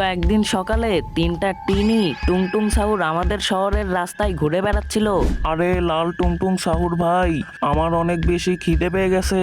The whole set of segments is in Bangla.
তো একদিন সকালে তিনটা টিনি টুংটুং সাহুর আমাদের শহরের রাস্তায় ঘুরে বেড়াচ্ছিল। আরে লাল টুংটুং সাহুর ভাই আমার অনেক বেশি খিদে পেয়ে গেছে।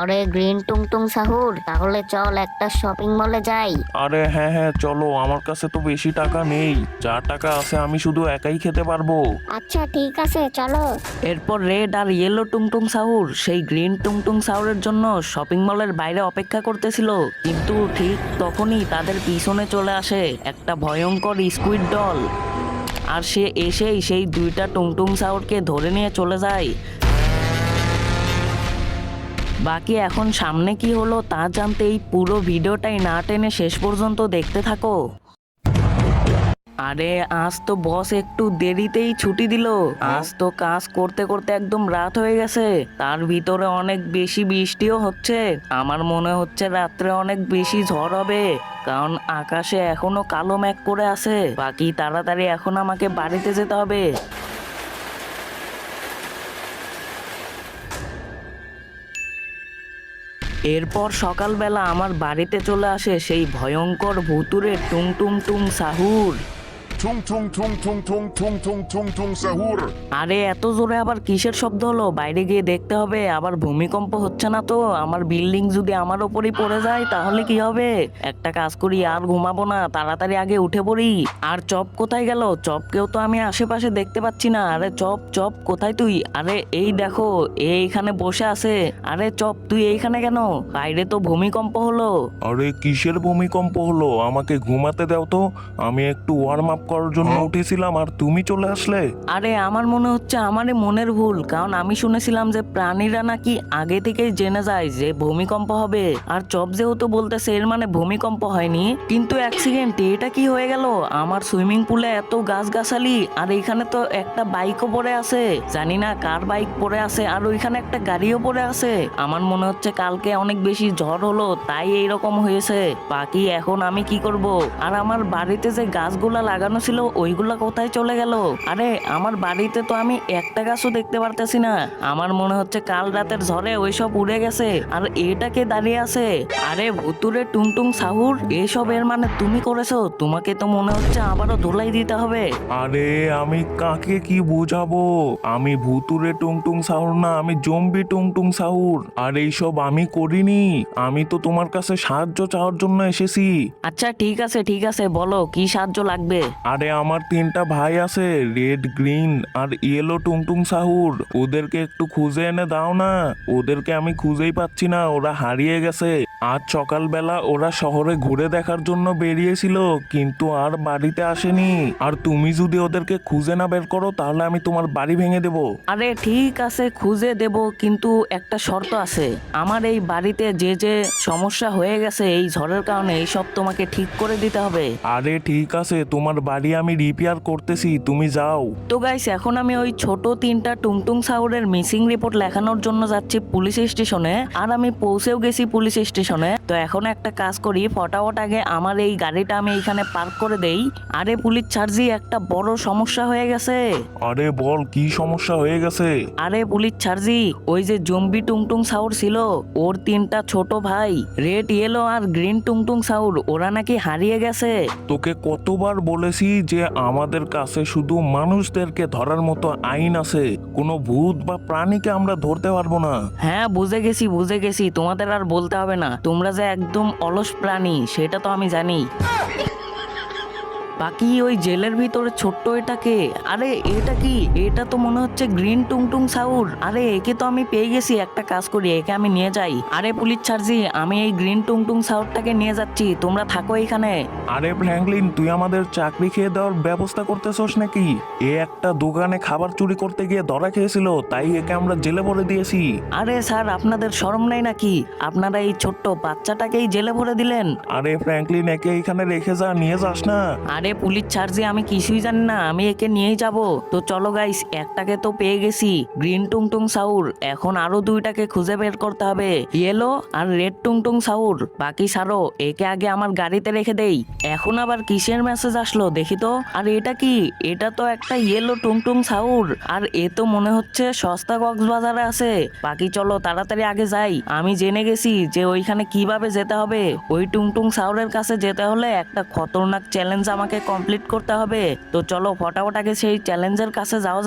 আরে গ্রিন টুংটুং সাহুর তাহলে চল একটা শপিং মলে যাই। আরে হ্যাঁ হ্যাঁ চলো আমার কাছে তো বেশি টাকা নেই। যা টাকা আছে আমি শুধু একাই খেতে পারব। আচ্ছা ঠিক আছে চলো। এরপর রেড আর ইয়েলো টুংটুং সাহুর সেই গ্রিন টুংটুং সাহুরের জন্য শপিং মলের বাইরে অপেক্ষা করতেছিল। কিন্তু ঠিক তখনই তাদের পিছনে চলে আসে, একটা ভয়ঙ্কর স্কুইড ডল আর সে এসেই সেই দুইটা টুংটুং সাউরকে ধরে নিয়ে চলে যায়। বাকি এখন সামনে কি হলো তা জানতে এই পুরো ভিডিওটাই না টেনে শেষ পর্যন্ত দেখতে থাকো। আরে আজ তো বস একটু দেরিতেই ছুটি দিল। আজ তো কাজ করতে করতে একদম রাত হয়ে গেছে। তার ভিতরে অনেক বেশি বৃষ্টিও হচ্ছে। আমার মনে হচ্ছে রাত্রে অনেক বেশি ঝড় হবে। কারণ আকাশে এখনও কালো মেঘ করে আছে। বাকি তাড়াতাড়ি এখন আমাকে বাড়িতে যেতে হবে। এরপর সকালবেলা আমার বাড়িতে চলে আসে সেই ভয়ঙ্কর ভুতুরে টুং টুং টুং সাহুর। Tung tung tung tung tung tung tung tung tung sahur. আরে এত জোরে আবার কিসের শব্দ হলো? বাইরে গিয়ে দেখতে হবে আবার ভূমিকম্প হচ্ছে না তো? আমার বিল্ডিং যদি আমার ওপরই পড়ে যায় তাহলে কি হবে? একটা কাজ করি আর ঘুমাবো না তাড়াতাড়ি আগে উঠে পড়ি। আর চপ কোথায় গেল? চপকেও তো আমি আশেপাশে দেখতে পাচ্ছি না। আরে চপ চপ কোথায় তুই? আরে এই দেখো এইখানে বসে আছে। আরে চপ তুই এইখানে কেন? বাইরে তো ভূমিকম্প হলো। আরে কিসের ভূমিকম্প হলো? আমাকে ঘুমাতে দাও তো। আমি একটু ওয়ার্ম আপ করার জন্য উঠেছিলাম আর তুমি চলে আসলে? আরে আমার মনে হচ্ছে আমারই মনের ভুল কারণ আমি শুনেছিলাম যে প্রাণীরা নাকি আগে থেকেই জেনে যায় যে ভূমিকম্প হবে। আর চপ যেহেতু বলতেছে এর মানে ভূমিকম্প হয়নি। কিন্তু অ্যাক্সিডেন্ট এটা কি হয়ে গেল? আমার সুইমিং পুলে এত গাছগাছালি আর এখানে তো একটা বাইকও পড়ে আছে। জানি না কার বাইক পড়ে আছে আর ওইখানে একটা গাড়িও পড়ে আছে। আমার মনে হচ্ছে কালকে অনেক বেশি ঝড় হলো তাই এইরকম হয়েছে। বাকি এখন আমি কি করব? আর আমার বাড়িতে যে গাছগুলা লাগানো ছিল ওইগুলা কোথায় চলে গেল? আরে আমার বাড়িতে তো আমি একটা গাছও দেখতে পারতেছি না। আমার মনে হচ্ছে কাল রাতের ঝড়ে ওইসব উড়ে গেছে। আর এটাকে দাঁড়িয়ে আছে? আরে ভুতুরে টুংটুং সাহুর এসব এর মানে তুমি করেছ? তোমাকে তো মনে হচ্ছে আবারও ধুলাই দিতে হবে। আরে আমি কাকে কি বুঝাবো? আমি ভুতুরে টুংটুং সাহুর না আমি জম্বি টুংটুং সাহুর। আর এইসব আমি করিনি। আমি তো তোমার কাছে সাহায্য চাওয়ার জন্য এসেছি। আচ্ছা ঠিক আছে ঠিক আছে বলো কি সাহায্য লাগবে? আরে আমার তিনটা ভাই আছে রেড গ্রিন আর ইয়েলো টুংটুং সাহুর। ওদেরকে একটু খুঁজে এনে দাও না। ওদেরকে আমি খুঁজেই পাচ্ছি না, ওরা হারিয়ে গেছে। আজ সকালবেলা ওরা শহরে ঘুরে দেখার জন্য বেরিয়েছিল কিন্তু আর বাড়িতে আসেনি। আর তুমি যদি ওদেরকে খুঁজে না বের করো তাহলে আমি তোমার বাড়ি ভেঙে দেবো। আরে ঠিক আছে খুঁজে দেব কিন্তু একটা শর্ত আছে। আমার এই বাড়িতে যে যে সমস্যা হয়ে গেছে এই ঝড়ের কারণে এই সব তোমাকে ঠিক করে দিতে হবে। আরে ঠিক আছে তোমার বাড়ি আমি রিপেয়ার করতেছি তুমি যাও। তো গাইস এখন আমি ওই ছোট তিনটা টুংটুং সাউরের মিসিং রিপোর্ট লেখানোর জন্য যাচ্ছি পুলিশ স্টেশনে আর আমি পৌঁছেও গেছি পুলিশ স্টেশনে। তো এখন একটা কাজ করি ফটাফট আগে আমার এই গাড়িটা আমি এইখানে পার্ক করে দেই। আরে পুলিশ ছাড়জি একটা বড় সমস্যা হয়ে গেছে। আরে বল কি সমস্যা হয়ে গেছে? আরে পুলিশ ছাড়জি ওই যে জম্বি টুংটুং সাউর ছিল ওর তিনটা ছোট ভাই রেড ইয়েলো আর গ্রিন টুংটুং সাউর ওরা নাকি হারিয়ে গেছে। তোকে কতবার বলেছি যে আমাদের কাছে শুধু মানুষদেরকে ধরার মতো আইন আছে কোনো ভূত বা প্রাণীকে আমরা ধরতে পারব না। হ্যাঁ বুঝে গেছি বুঝে গেছি তোমাদের আর বলতে হবে না। তোমরা যে একদম অলস প্রাণী সেটা তো আমি জানি। বাকি ওই জেলের ভিতরে ছোট্ট এটাকে। আরে এটা কি? এটা তো মনে হচ্ছে গ্রিন টুংটুং সাউর। আরে একে তো আমি পেয়ে গেছি। একটা কাজ করি একে আমি নিয়ে যাই। আরে পুলিশ ছাড়ছি আমি এই গ্রিন টুংটুং সাউরটাকে নিয়ে যাচ্ছি। তোমরা থাকো এখানে। আরে ফ্র্যাঙ্কলিন তুই আমাদের চাকরি খেয়ে দেওয়ার ব্যবস্থা করতেছস নাকি? এ একটা দোকানে খাবার চুরি করতে গিয়ে ধরা খেয়েছিল তাই একে আমরা জেলে ভরে দিয়েছি। আরে স্যার আপনাদের শরম নাই নাকি? আপনারা এই ছোট্ট বাচ্চাটাকেই জেলে ভরে দিলেন। আরে ফ্র্যাঙ্কলিন একে এখানে রেখে যা নিয়ে যাস না। আরে পুলিশ ছাড়ছে, আমি কিছুই জানি না, আমি একে নিয়েই যাব। তো চলো গাইস একটাকে তো পেয়ে গেছি গ্রিন টুংটুং সাউর। এখন আরও দুইটাকে খুঁজে বের করতে হবে ইয়েলো আর রেড টুংটুং সাউর। বাকি সারো, একে আগে আমার গাড়িতে রেখে দেই। এখন আবার কিসের মেসেজ আসলো দেখি তো। আর এটা কি? এটা তো একটা ইয়েলো টুংটুং সাউর। আর এ তো মনে হচ্ছে সস্তা কক্সবাজারে আছে। বাকি চলো, তাড়াতাড়ি আগে যাই। আমি জেনে গেছি যে ওইখানে কীভাবে যেতে হবে। ওই টুংটুং সাউরের কাছে যেতে হলে একটা খতরনাক চ্যালেঞ্জ আমাকে কমপ্লিট করতে হবে। তো চলো ফটাফট আগে সেই চ্যালেঞ্জের কাছে যাওয়া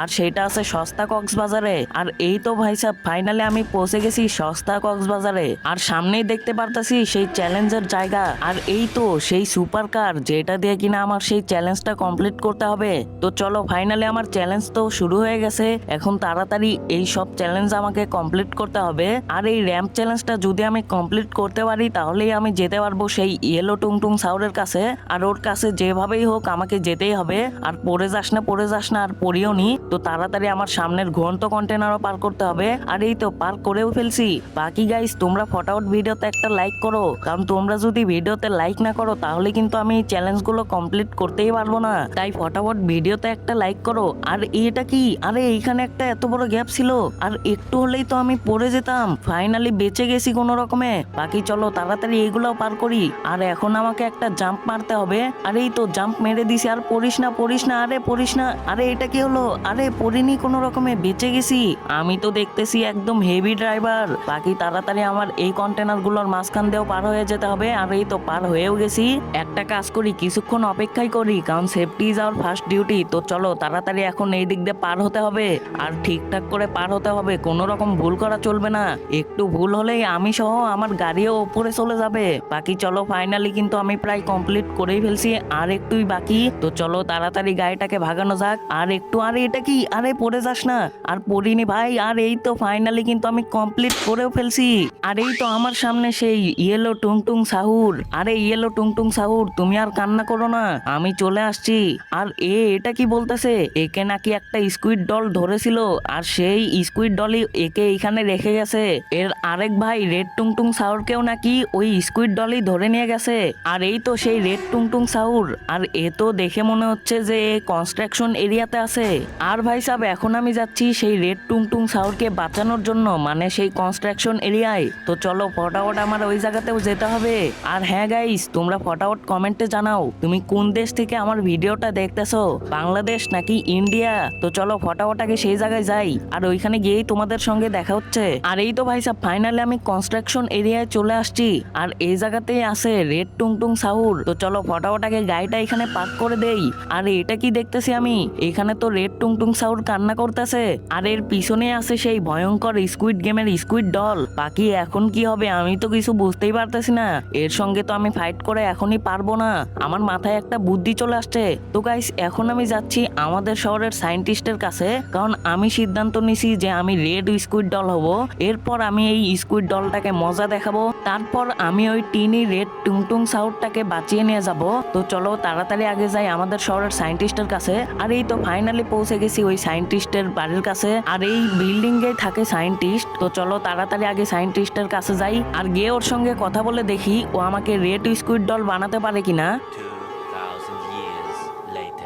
আর সেটা আছে সস্তা কক্সবাজারে। আর এই তো ভাই সাহেব ফাইনালি আমি পৌঁছে গেছি সস্তা কক্সবাজারে। আর সামনেই দেখতে পারতাছি সেই চ্যালেঞ্জের জায়গা। আর এই তো সেই সুপার কার যেটা দিয়ে কিনা আমার সেই চ্যালেঞ্জটা কমপ্লিট করতে হবে। তো চলো ফাইনালি আমার চ্যালেঞ্জ তো শুরু হয়ে গেছে। এখন তাড়াতাড়ি এই সব চ্যালেঞ্জ আমাকে কমপ্লিট করতে হবে। আর এই র্যাম্প চ্যালেঞ্জটা যদি আমি কমপ্লিট করতে পারি, তাহলেই আমি যেতে পারব সেই ইয়েলো টুংটুং সাউরের কাছে। আর ওর কাছে যেভাবেই হোক আমাকে যেতেই হবে। আর পড়ে যাস না, পড়ে যাস না, আর পড়িও নি। তো তাড়াতাড়ি আমার সামনের ঘন্ট কন্টেনারও পার করতে হবে। আর এই তো পার করেও ফেলছি। বাকি গাইস তোমরা ফটাফট ভিডিওতে একটা লাইক করো। কারণ তোমরা যদি ভিডিওতে লাইক না করো, তাহলে কিন্তু আমি চ্যালেঞ্জগুলো কমপ্লিট করতেই পারব না। তাই ফটাফট ভিডিওতে একটা লাইক করো। আর এটা কি? আরে, এইখানে একটা এত বড় গ্যাপ ছিল। আর একটু হলেই তো আমি পড়ে যেতাম। ফাইনালি বেঁচে গেছি কোনো রকমে। বাকি চলো, তাড়াতাড়ি এইগুলোও পার করি। আর এখন আমাকে একটা জাম্প মারতে হবে। আর এই তো জাম্প মেরে দিছি। আর পড়িস না পড়িস না। আরে, পড়িস না। আরে, এটা কি হলো? আরে পড়িনি কোনো রকমে বেঁচে গেছি। আমি তো দেখতেছি একদম হেভি ড্রাইভার বাকি তাড়াতাড়ি আমার এই কন্টেনারগুলোর মাঝখান দিয়েও পার হয়ে যেতে হবে। আর এই তো পার হয়েও গেছি। একটা কাজ করি, কিছুক্ষণ অপেক্ষাই করি, কারণ safety is our first duty তো চলো, তাড়াতাড়ি এখন এই দিক দিয়ে পার হতে হবে। আর ঠিকঠাক করে পার হতে হবে, কোনো রকম ভুল করা চলবে না। একটু ভুল হলেই আমি সহ আমার গাড়িও উপরে চলে যাবে। বাকি চলো ফাইনালি কিন্তু আমি প্রায় কমপ্লিট করেই ফেলছি। আর একটুই বাকি। তো চলো, তাড়াতাড়ি গাড়িটাকে ভাগানো যাক। আর একটু আরে এটা কি? আরে পড়ে যাস না। আর পড়িনি ভাই, আর এই তো ফাইনালি কিন্তু আমি কমপ্লিট করেও ফেলছি। আর এই তো আমার সামনে সেই ইয়েলো টুংটুং সাহুর। আরে ইয়েলো টুংটুং সাহুর, তুমি আর কান্না করো না, আমি চলে আসছি। আর এ, এটা কি বলতেছে? একে নাকি একটা স্কুইড ডল ধরেছিল, আর সেই স্কুইড ডলই একে এখানে রেখে গেছে। এর আরেক ভাই রেড টুংটুং সাউরকেও নাকি ওই স্কুইড ডলই ধরে নিয়ে গেছে। আর এই তো সেই রেড টুংটুং সাউর আর এ তো দেখে মনে হচ্ছে যে কনস্ট্রাকশন এরিয়াতে আছে। আর ভাই সাহেব এখন আমি যাচ্ছি সেই রেড টুংটুং সাউরকে বাঁচানোর জন্য মানে সেই কনস্ট্রাকশন এরিয়ায়। তো চলো, ফটাফট আমার ওই জায়গাতেও যেতে হবে। আর হ্যাঁ গাইস তোমরা ফটাফট কমেন্টে জানাও, তুমি কোন দেশ থেকে আমার ভিডিওটা দেখতেছো? বাংলাদেশ নাকি ইন্ডিয়া? তো চলো, ফটাফট আগে সেই জায়গায় যাই। আর ওইখানে গিয়েই তোমাদের সঙ্গে দেখা হচ্ছে। আর এই তো ভাই সাহেব ফাইনালি আমি কনস্ট্রাকশন এরিয়ায় চলে আসছি। আর এই জায়গাতেই আছে রেড টুংটুং সাউর। তো চলো, ফটাফট আগে গাড়িটা এখানে পার্ক করে দেই। আর এটা কি দেখতেছি আমি? এখানে তো রেড টুংটুং সাউর কান্না করতেছে। আর এর পিছনে আছে সেই ভয়ঙ্কর স্কুইড গেমের স্কুইড ডল বাকি এখন কি হবে আমি তো কিছু বুঝতেই পারতেছি না। এর সঙ্গে তো আমি ফাইট করে এখনই পারব না। আমার মাথায় একটা বুদ্ধি চলে আসছে। তো গাইস এখন আমি যাচ্ছি আমাদের শহরের সায়েন্টিস্টের কাছে। কারণ আমি সিদ্ধান্ত নিছি যে আমি রেড স্কুইড ডল হব। এরপর আমি এই স্কুইড ডলটাকে মজা দেখাবো। তারপর আমি ওই টিনি রেড টুংটুং সাউটটাকে বাঁচিয়ে নিয়ে যাব। তো চলো তাড়াতাড়ি আগে যাই আমাদের শহরের সায়েন্টিস্টের কাছে। আর এই তো ফাইনালি পৌঁছে গেছি ওই সায়েন্টিস্টের বাড়ির কাছে। আর এই বিল্ডিং এ থাকে সায়েন্টিস্ট তো চলো তাড়াতাড়ি আগে সায়েন্টিস্টের কাছে যাই। আর গিয়ে ওর সঙ্গে কথা বলে দেখি ও আমাকে রেড স্কুইড ডল বানাতে পারে কিনা। 2,000 years later.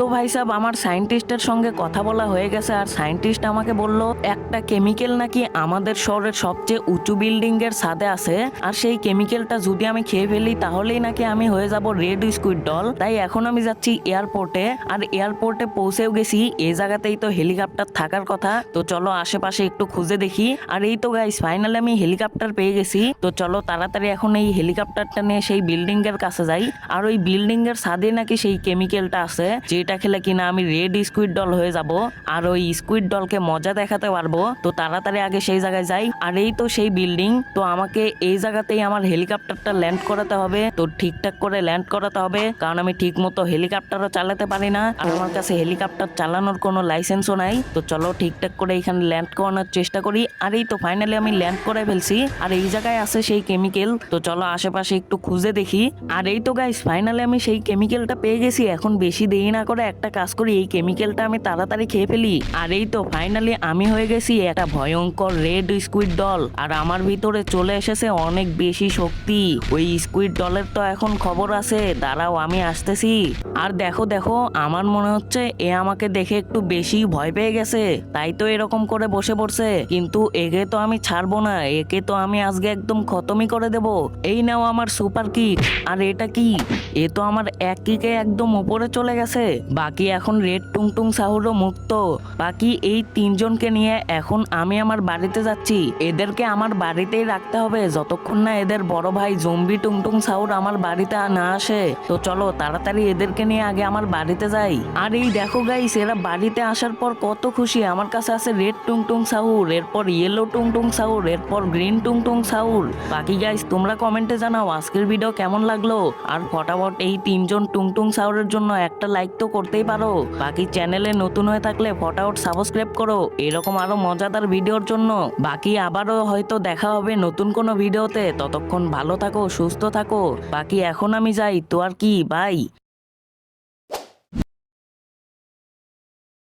তো ভাই সাহেব আমার সায়েন্টিস্টের সঙ্গে কথা বলা হয়ে গেছে আর সায়েন্টিস্ট আমাকে বলল, একটা কেমিক্যাল নাকি আমাদের শহরের সবচেয়ে উঁচু বিল্ডিং এর ছাদে আছে? আর সেই কেমিক্যালটা যদি আমি খেয়ে ফেলি, তাহলেই নাকি আমি হয়ে যাব রেড স্কুইড ডল। তাই এখন আমি যাচ্ছি এয়ারপোর্টে, আর এয়ারপোর্টে পৌঁছেও গেছি এই জায়গাতেই তো হেলিকপ্টার থাকার কথা। তো চলো আশেপাশে একটু খুঁজে দেখি। আর এই তো গাইস ফাইনালি আমি হেলিকপ্টার পেয়ে গেছি। তো চলো তাড়াতাড়ি এখন এই হেলিকপ্টারটা নিয়ে সেই বিল্ডিং এর কাছে যাই। আর ওই বিল্ডিং এর ছাদে নাকি সেই কেমিক্যালটা আছে, যেটা খেলে কিনা আমি রেড স্কুইড ডল হয়ে যাব আর ওই স্কুইড ডলকে মজা দেখাতে পারব। তো তাড়াতাড়ি আগে সেই জায়গায় যাই। আর এই তো সেই বিল্ডিং তো আমাকে এই জায়গাতেই আমার হেলিকপ্টারটা ল্যান্ড করাতে হবে। তো ঠিকঠাক করে ল্যান্ড করাতে হবে, কারণ আমি ঠিক মতো হেলিকপ্টারও চালাতে পারি না। আর আমার কাছে হেলিকপ্টার চালানোর কোনো লাইসেন্সও নাই। তো চলো ঠিকঠাক করে এখানে ল্যান্ড করানোর চেষ্টা করি। আর এই তো ফাইনালি আমি ল্যান্ড করে ফেলছি। আর এই জায়গায় আছে সেই কেমিক্যাল তো চলো আশেপাশে একটু খুঁজে দেখি। আর এই তো গাইস ফাইনালি আমি সেই কেমিক্যালটা পেয়ে গেছি। এখন বেশি দেরি না করে করে একটা কাজ করি, এই কেমিক্যালটা আমি তাড়াতাড়ি খেয়ে ফেলি। আর এই তো ফাইনালি আমি হয়ে গেছি একটা ভয়ঙ্কর রেড স্কুইড ডল আর আমার ভিতরে চলে এসেছে অনেক বেশি শক্তি। ওই স্কুইড ডলের তো এখন খবর আছে, দাঁড়াও আমি আসতেছি। আর দেখো দেখো, আমার মনে হচ্ছে এ আমাকে দেখে একটু বেশি ভয় পেয়ে গেছে। তাই তো এরকম করে বসে পড়ছে। কিন্তু একে তো আমি ছাড়বো না, একে তো আমি আজকে একদম খতমই করে দেব। এই নাও আমার সুপার কিক আর এটা কি? এ তো আমার এক কিকে একদম উপরে চলে গেছে। বাকি এখন রেড টুংটুং সাহুরও মুক্ত। বাকি এই তিনজনকে নিয়ে এখন আমি আমার বাড়িতে যাচ্ছি। এদেরকে আমার বাড়িতেই রাখতে হবে। যতক্ষণ না এদের বড় ভাই জম্বি টুংটুং সাহুর আমার বাড়িতে না আসে, তো চলো তাড়াতাড়ি এদেরকে নিয়ে আগে আমার বাড়িতে যাই। আর এই দেখো গাইস এরা বাড়িতে আসার পর কত খুশি। আমার কাছে আছে রেড টুংটুং সাহুর, এরপর ইয়েলো টুংটুং সাহুর, এরপর গ্রিন টুংটুং সাহুর। বাকি গাইস তোমরা কমেন্টে জানাও আজকের ভিডিও কেমন লাগল। আর ফটাফট এই তিনজন টুংটুং সাহুরের জন্য একটা লাইক তো করতেই পারো। বাকি চ্যানেলে নতুন হয়ে থাকলে ফটাউট সাবস্ক্রাইব করো। এরকম আরও মজাদার ভিডিওর জন্য। বাকি আবারও হয়তো দেখা হবে নতুন কোনো ভিডিওতে। ততক্ষণ ভালো থাকো, সুস্থ থাকো। বাকি এখন আমি যাই। তো আর কি, বাই।